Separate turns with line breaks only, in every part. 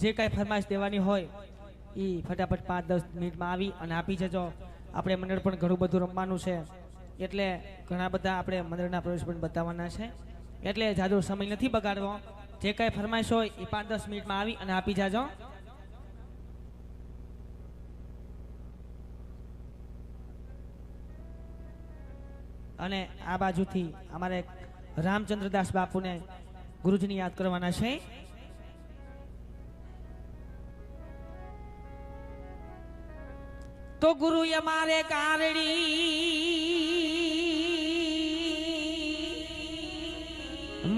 જે કાંઈ ફરમાઈશ દેવાની હોય એ ફટાફટ પાંચ દસ મિનિટમાં આવી અને આપી જજો. આપણે મંડળ પણ ઘણું બધું રમવાનું છે. એટલે ઘણા બધા આપણે મંડળના પ્રવેશ પણ બતાવવાના છે. એટલે જાદુ સમય નથી બગાડવો. જે કાંઈ ફરમાઈશ હોય એ પાંચ દસ મિનિટમાં આવી અને આપી જાજો. અને આ બાજુથી અમારે રામચંદ્રદાસ બાપુને ગુરુજીને યાદ કરવાના છે. તો ગુરુ અમારે કારણી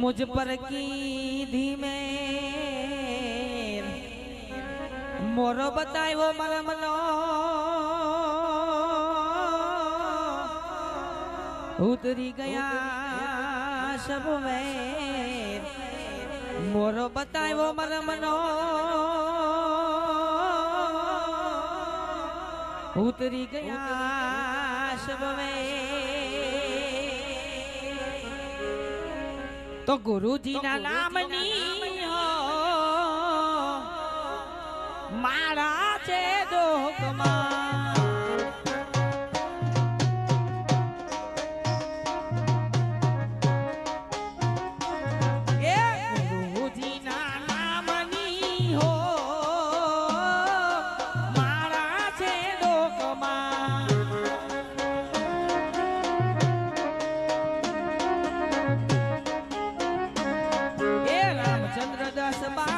મુજ પર કી મેર. મોરો બતાવ્યો મારા મનો ઉતરી ગયા સબ મેર. મોરો બતાવ્યો મારા મનો ઉતરી ગયા સબ તો ગુરુજીના નામની હો મારા છે દોકમાં રામચંદ્ર દાસ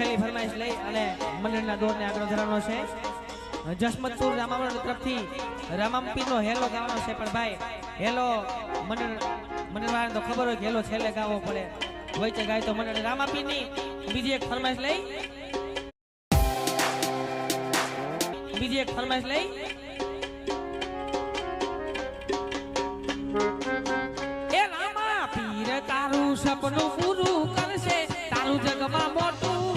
છેલ્લી ફરમાઈશ લઈ અને મંડળના દોરને આગળ ધરાવવાનો છે. જસમતપુર રામાવરણ તરફથી રામાપીનો હેલો ગાવાનો છે, પણ ભાઈ, હેલો, મંડળ, મંડળવાળાને તો ખબર હોય કે હેલો છેલ્લે ગાવો પડે. છે ગાય તો મંડળ. રામાપીની બીજી એક ફરમાઈશ લઈ. બીજી એક ફરમાઈશ લઈ. એ રામા પીર તારું સપનું પૂરું કરશે. તારું જગમાં મોટું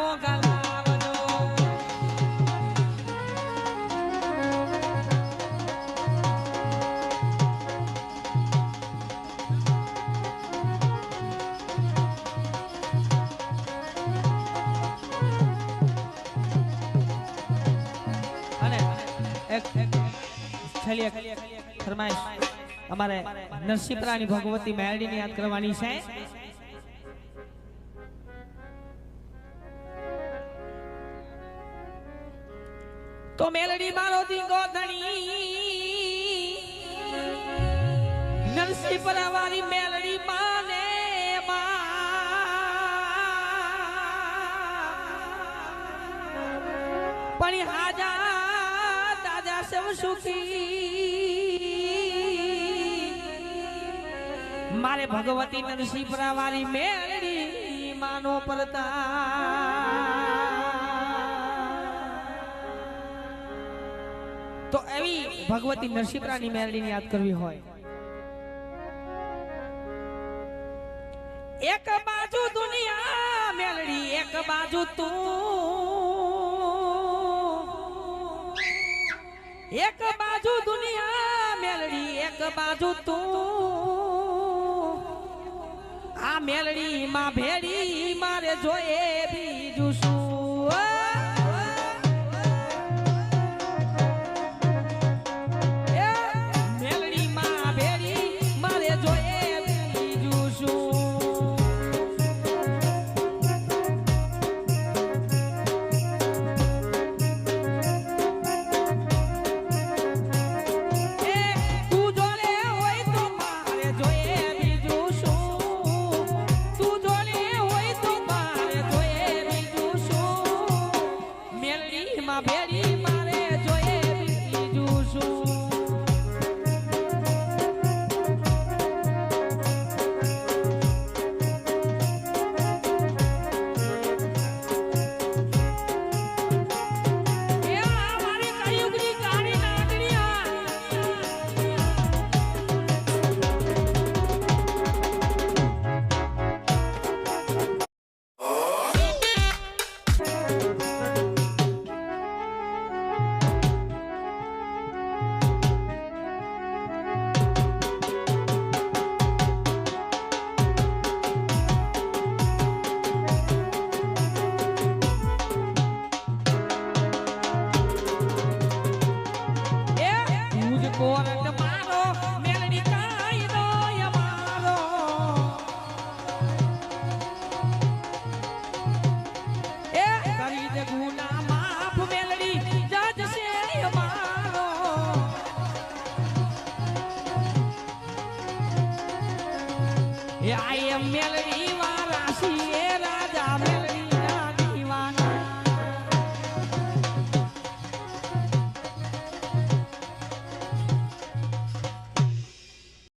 પટોળા નરસિંહ પ્રાણી અમારે ભગવતી મેરડીને યાદ કરવાની છે. મેલડી ગોધણી નરસિંહ વાળી મેલડી માને પણ હાજા દાદા સૌ સુખી. મારે ભગવતી નરસિંહ પરાવારી મેલડી માનો પરતા. તો એવી ભગવતી નરસિંહરાની મેળડીને યાદ કરવી હોય. એક બાજુ દુનિયા મેલડી, એક બાજુ તું. એક બાજુ દુનિયા મેલડી, એક બાજુ તું. આ મેલડી માં ભેડી મારે જોઈએ બીજું માં ભેડી મારે જોઈએ એ આઈ એમ